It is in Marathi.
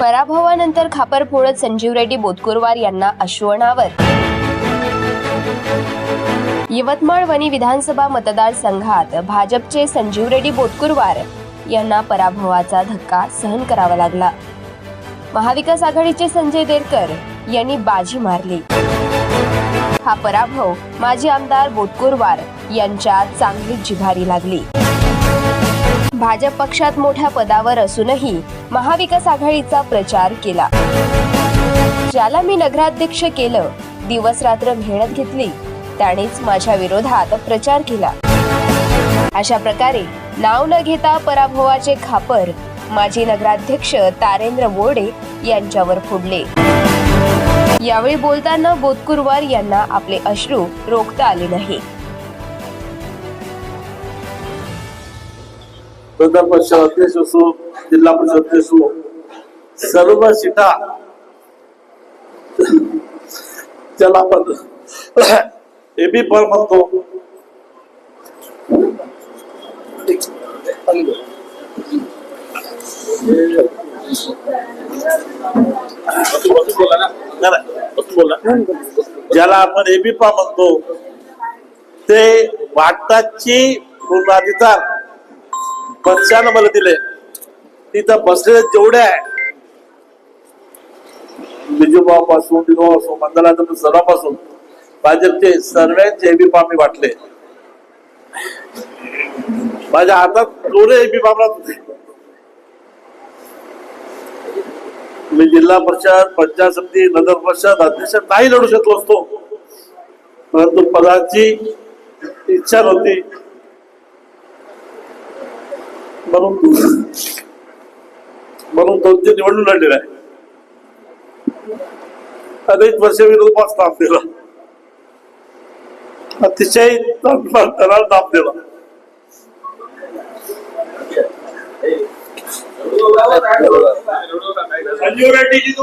पराभवानंतर खापर फोडत संजीव रेड्डी बोतकुरवार यांना अश्वनावर. यवतमाळ वनी विधानसभा मतदारसंघात भाजपचे संजीव रेड्डी बोतकुरवार यांना पराभवाचा धक्का सहन करावा लागला. महाविकास आघाडीचे संजय देरकर यांनी बाजी मारली. हा पराभव माजी आमदार बोतकुरवार यांच्या चांगली जिभारी लागली. भाजप पक्षात मोठ्या पदावर असूनही महाविकास आघाडीचा प्रचार केला. ज्याला मी नगराध्यक्ष केलं दिवस रात्र मेहनत घेतली त्यानेच माझ्या विरोधात प्रचार केला. अशा प्रकारे नाव न घेता पराभवाचे खापर माजी नगराध्यक्ष तारेंद्र बोर्डे यांच्यावर फोडले. यावेळी बोलताना बोतकुरवार यांना आपले अश्रू रोखता आले नाही. प्रधान परिषद अध्यक्ष असो जिल्हा परिषद अध्यक्ष असो सर्व सीटा त्याला आपण एबी पर म्हणतो बोला. ज्याला आपण एबी पा म्हणतो ते वाटाची पूर्णाधिकार पक्षानं मला दिले तिथं बसलेले जेवढे आहे. बिजूभाऊ पासून दिनोभाऊ पासून मंडळाचं भाजपचे सर्वांचे एबी मी वाटले. माझ्या हातात दोन्ही एबी राहत होते. मी जिल्हा परिषद पंचायत समिती नगर परिषद अध्यक्ष नाही लढू शकलो असतो. परंतु पदाची इच्छा नव्हती. म्हणून म्हणून दोन ते निवडणूक लढलेला आहे. अनेक वर्ष विरोध विरोधात ताप दिला. अतिशय त्याला ताप दिला. संजीव रेड्डीजी जी